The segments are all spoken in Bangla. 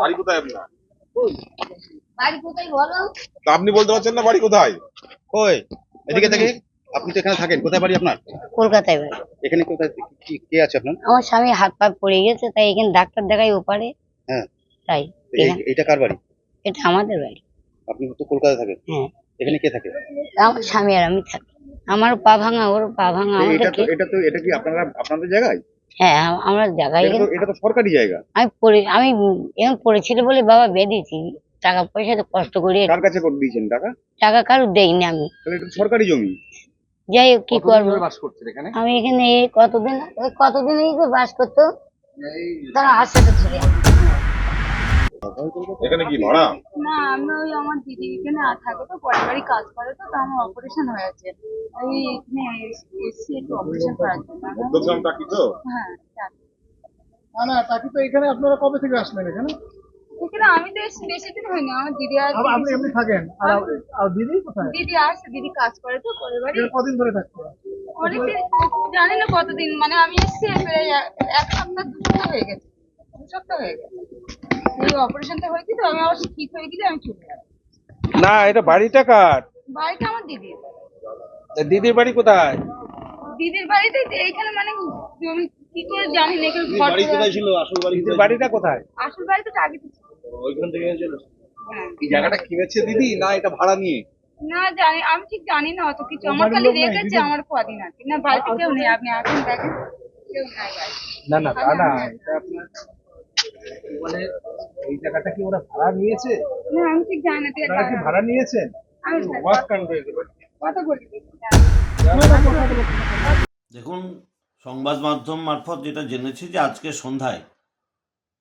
বাড়ি কোথায় আপনার? বাড়ি কোথায় বলো? আপনি বলতে পারছেন না বাড়ি কোথায়? ওই এদিকে দেখে আপনি তো এখানে থাকেন কোথায় বাড়ি আপনার? কলকাতায় বাড়ি। এখানে কোথায় কি কে আছে আপনার? আমার স্বামী হাত পা পড়ে গেছে তাই এখানে ডাক্তার দেখাই ওপারে। হ্যাঁ। তাই এটা কার বাড়ি? এটা আমাদের বাড়ি। আপনি তো কলকাতায় থাকেন। হ্যাঁ। এখানে কে থাকে? আমার স্বামী আর আমি থাকি। আমার পা ভাঙা ওর পা ভাঙা এটা তো এটা তো এটা কি আপনারা আপনাদের জায়গায়? হ্যাঁ আমরা জায়গায় এটা তো এটা তো সরকারি জায়গা। আমি পড়ে আমি এখন পড়েছিল বলে বাবা বেঁধেছি। টাকা পয়সা তো কষ্ট করে কার কাছে করে দিয়েছেন টাকা? টাকা কারও দেইনি আমি। তাহলে এটা সরকারি জমি। যাই হোক কি করব? বাস করছেন এখানে? আমি এখানে কতদিন কতদিন এই যে বাস করতো? তারা আসতে ছিল এখানে কি ভাড়া? না আমি ওই আমার দিদি এখানে থাকে তো পরের বাড়ি কাজ করে তো আমার অপারেশন হয়েছে। ওই এখানে এসছি একটু অপারেশন করার জন্য। মধ্যগ্রাম টাকি তো? হ্যাঁ না না তাকে তো এখানে আপনারা কবে থেকে আসলেন এখানে? এখানে আমি তো এসছি বেশি দিন হয়নি আমার দিদি আর আপনি এমনি থাকেন? আর আর দিদি কোথায়? দিদি আসছে দিদি কাজ করে তো পরের বাড়ি। কদিন ধরে থাকতে অনেকদিন জানি না কতদিন মানে আমি এসছি প্রায় এক- এক সপ্তাহ দু সপ্তাহ হয়ে গেছে। দু সপ্তাহ হয়ে গেছে। এই অপারেশনটা হয়েছে তো আমি আবার ঠিক হয়ে গেলে আমি চলে যাব। না এটা বাড়িটা কার? বাড়িটা আমার দিদির দিদির বাড়ি কোথায়? দিদির বাড়িতে এইখানে মানে কি করে জানি না এখানে ঘর করে- ছিল আসল বাড়ি দিদির বাড়িটা কোথায়? আসল বাড়ি তো টাকি ছিল। ওইখান থেকে চলে হ্যাঁ। এই জায়গাটা কিনেছে দিদি না এটা ভাড়া নিয়ে? না জানি আমি ঠিক জানি না অত কিছু। আমার খালি রেখেছে আমার কদিন আছে না বাড়িতে কেউ নেই আপনি আসুন দেখেন। কেউ নাই। না না না এটা আপনার মানে এই জায়গাটা কি ওরা ভাড়া নিয়েছে না আমি ঠিক জানি না তুই কি ভাড়া নিয়েছেন আমি জানি না। ওয়াক কাণ্ড এগুলো। কত বলি দেখুন সংবাদ মাধ্যম মারফত যেটা জেনেছি যে আজকে সন্ধ্যায়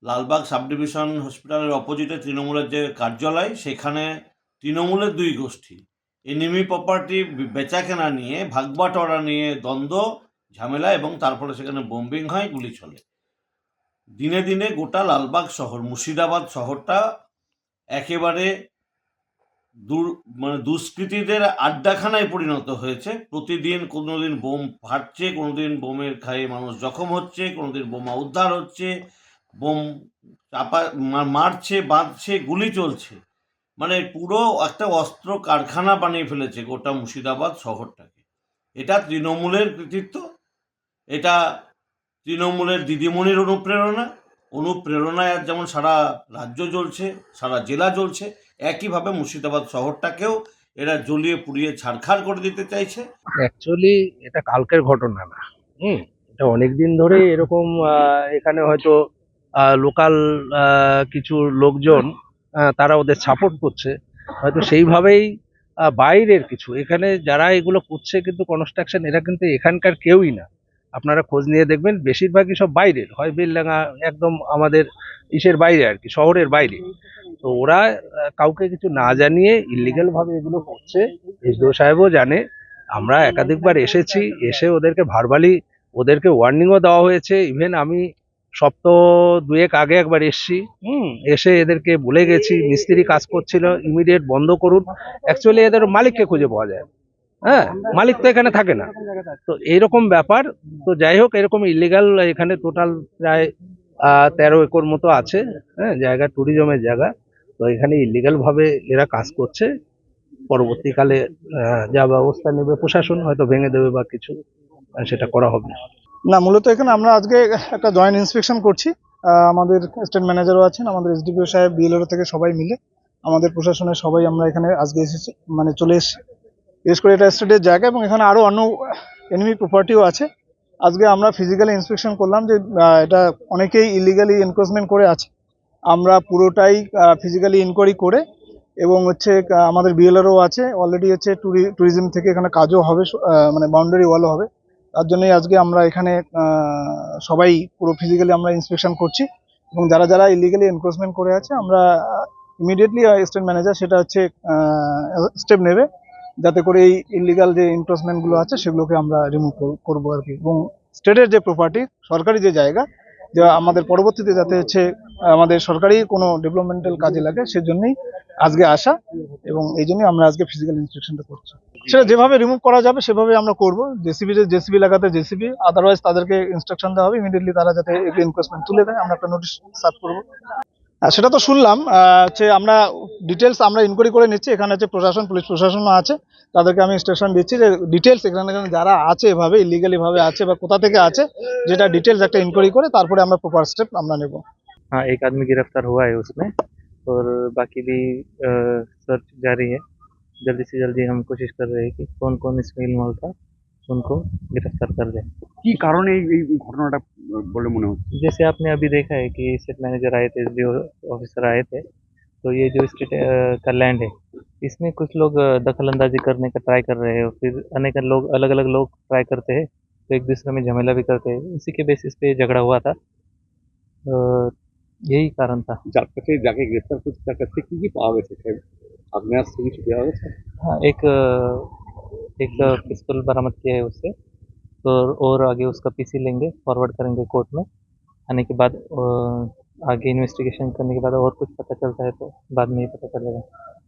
লালবাগ সাব ডিভিশন হসপিটালের অপোজিটে তৃণমূলের যে কার্যালয় সেখানে তৃণমূলের দুই গোষ্ঠী এনিমি প্রপার্টি বেচা কেনা নিয়ে ভাগবাটরা নিয়ে দ্বন্দ্ব ঝামেলা এবং তারপরে সেখানে বোম্বিং হয় গুলি চলে দিনে দিনে গোটা লালবাগ শহর, মুর্শিদাবাদ শহরটা একেবারে দূর মানে দুষ্কৃতীদের আড্ডাখানায় পরিণত হয়েছে। প্রতিদিন কোনো দিন বোম ফাটছে কোনো দিন বোমের খায়ে মানুষ জখম হচ্ছে কোনো দিন বোমা উদ্ধার হচ্ছে, বোম চাপা মারছে, বাঁধছে, গুলি চলছে। মানে পুরো একটা অস্ত্র কারখানা বানিয়ে ফেলেছে গোটা মুর্শিদাবাদ শহরটাকে। এটা তৃণমূলের কৃতিত্ব, এটা তৃণমূলের দিদিমণির অনুপ্রেরণা, অনুপ্রেরণায় আজ যেমন সারা রাজ্য জ্বলছে, সারা জেলা জ্বলছে, একইভাবে মুর্শিদাবাদ শহরটাকেও এরা জ্বলিয়ে পুড়িয়ে ছাড়খাড় করে দিতে চাইছে। অ্যাকচুয়ালি এটা কালকের ঘটনা না, হুম? এটা অনেক দিন ধরে এরকম এখানে হয়তো লোকাল কিছু লোকজন তারা ওদের সাপোর্ট করছে। হয়তো সেইভাবেই বাইরের কিছু। এখানে যারা এগুলো করছে কিন্তু কনস্ট্রাকশন এরা কিন্তু এখানকার কেউই না। আপনারা খোঁজ নিয়ে দেখবেন, বেশিরভাগই সব বাইরের। হয় বেলডাঙ্গা একদম আমাদের ইসের বাইরে আর কি, শহরের বাইরে। তো ওরা কাউকে কিছু না জানিয়ে ইলিগাল ভাবে এগুলো করছে। এসডিও সাহেবও জানে। আমরা একাধিকবার এসেছি, এসে ওদেরকে ভারবালি ওদেরকে ওয়ার্নিংও দেওয়া হয়েছে। ইভেন আমি সপ্তাহ দুয়েক আগে একবার এসছি, হুম, এসে এদেরকে বলে গেছি, মিস্ত্রি কাজ করছিল ইমিডিয়েট বন্ধ করুন। অ্যাকচুয়ালি এদের মালিককে খুঁজে পাওয়া যায়। হ্যাঁ মালিক তো এখানে থাকে না। তো এইরকম ব্যাপার তো যাই হোক এরকম ইলিগাল এখানে টোটাল প্রায় তেরো একর মতো আছে। হ্যাঁ জায়গা ট্যুরিজমের জায়গা। তো এখানে ইলিগাল ভাবে এরা কাজ করছে। পরবর্তীকালে যা ব্যবস্থা নেবে প্রশাসন হয়তো ভেঙে দেবে বা কিছু সেটা করা হবে না। মূলত এখানে আমরা আজকে একটা জয়েন্ট ইন্সপেকশন করছি। আহ, আমাদের স্টেট ম্যানেজারও আছেন আমাদের এসডিপিও সাহেব বিএলও থেকে সবাই মিলে। আমাদের প্রশাসনের সবাই আমরা এখানে আজকে এসেছি মানে চলে এসেছি। বিশেষ করে এটা স্টেটের জায়গা এবং এখানে আরও অন্য এনিমি প্রপার্টিও আছে। আজকে আমরা ফিজিক্যালি ইন্সপেকশন করলাম যে এটা অনেকেই ইলিগালি এনক্রোচমেন্ট করে আছে। আমরা পুরোটাই ফিজিক্যালি ইনকোয়ারি করে এবং হচ্ছে আমাদের বিএলআরও আছে। অলরেডি হচ্ছে ট্যুরিজম থেকে এখানে কাজও হবে মানে বাউন্ডারি ওয়ালও হবে। তার জন্যই আজকে আমরা এখানে সবাই পুরো ফিজিক্যালি আমরা ইন্সপেকশন করছি। এবং যারা যারা ইলিগালি এনক্রোচমেন্ট করে আছে, আমরা ইমিডিয়েটলি স্টেট ম্যানেজার সেটা হচ্ছে স্টেপ নেবে। যাতে করে এই ইলিগাল যে এনক্রোচমেন্টগুলো আছে সেগুলোকে আমরা রিমুভ করব আর কি। এবং স্টেটের যে প্রপার্টি সরকারি যে জায়গা, যা আমাদের পরবর্তীতে যাতে হচ্ছে, আমাদের সরকারি কোনো ডেভেলপমেন্টাল কাজে লাগে, সেজন্যই আজকে আসা এবং এই জন্যই আমরা আজকে ফিজিক্যাল ইন্সপেকশনটা করছি। সেটা যেভাবে রিমুভ করা যাবে, সেভাবে আমরা করব। জেসিবি যে জেসিবি লাগাতে জেসিবি আদারওয়াইজ তাদেরকে ইনস্ট্রাকশন দেওয়া হবে। ইমিডিয়েটলি তারা যাতে এনকোয়ারমেন্ট তুলে দেয়, আমরা একটা নোটিশ সার্ভ করব। সেটা তো শুনলাম আহ, হচ্ছে আমরা ডিটেলস আমরা ইনকোয়ারি করে নিচ্ছি এখানে হচ্ছে প্রশাসন পুলিশ প্রশাসনও আছে তাদেরকে আমি স্টেশন দিচ্ছি যে ডিটেলস এখানে এখানে যারা আছে এভাবে ইলিগালি ভাবে আছে বা কোথা থেকে আছে যেটা ডিটেলস একটা ইনকোয়ারি করে তারপরে আমরা প্রপার স্টেপ আমরা নেব हाँ एक आदमी गिरफ्तार हुआ है उसमें और बाकी भी सर्च जारी है जल्दी से जल्दी हम कोशिश कर रहे हैं कि कौन कौन इसमें इन्वॉल्व था उनको गिरफ्तार कर दें কি কারণে এই এই ঘটনাটা বলে মনে হচ্ছে जैसे आपने अभी देखा है कि स्टेट मैनेजर आए थे एस ऑफिसर आए थे तो ये जो स्टेट का लैंड है इसमें कुछ लोग अ, दखल अंदाजी करने का ट्राई कर रहे हैं और फिर अनेक लोग अलग अलग लोग ट्राई करते हैं तो एक दूसरे में झमेला भी करते हैं इसी के बेसिस पे ये झगड़ा हुआ था अ, यही कारण था যার কাছে যাকে গ্রেফতার করছে তার কাছ থেকে কি কি পাওয়া গেছে আপনার থেকে কিছু দেওয়া গেছে हाँ एक अ, एक पिस्तौल बरामद किया है उससे तो और आगे उसका पीसी लेंगे फॉरवर्ड करेंगे कोर्ट में। आने के बाद आगे इन्वेस्टिगेशन करने के बाद और कुछ पता चलता है तो बाद में ही पता चलेगा।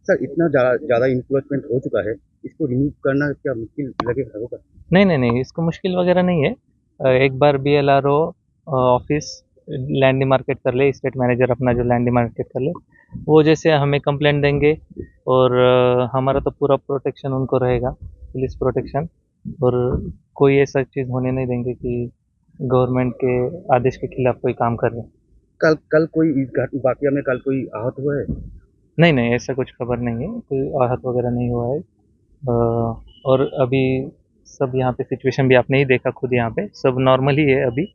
सर इतना ज़्यादा इंक्रोचमेंट हो चुका है इसको रिमूव करना क्या मुश्किल लगेगा होगा? नहीं नहीं नहीं इसको मुश्किल वगैरह नहीं है। एक बार B L R O office land market कर ले स्टेट मैनेजर अपना जो लैंड मार्केट कर ले। वो जैसे हमें कंप्लेंट देंगे और हमारा तो पूरा प्रोटेक्शन उनको रहेगा पुलिस प्रोटेक्शन और कोई ऐसा चीज़ होने नहीं देंगे कि गवर्नमेंट के आदेश के खिलाफ कोई काम कर रहे कल कल कोई वाकया में कल कोई आहत हुआ है? नहीं नहीं ऐसा कुछ खबर नहीं है कोई आहत वगैरह नहीं हुआ है। और अभी सब यहाँ पे सिचुएशन भी आपने ही देखा खुद यहाँ पे सब नॉर्मल ही है अभी।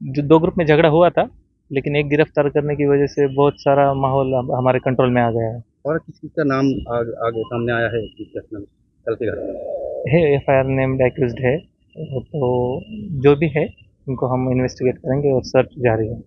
जो दो ग्रुप में झगड़ा हुआ था लेकिन एक गिरफ़्तार करने की वजह से बहुत सारा माहौल हमारे कंट्रोल में आ गया है। और किस किस का नाम आगे, आगे सामने आया है? इस घटना में कल के घटना है F I R named accused है। तो जो भी है उनको हम इन्वेस्टिगेट करेंगे और सर्च जारी है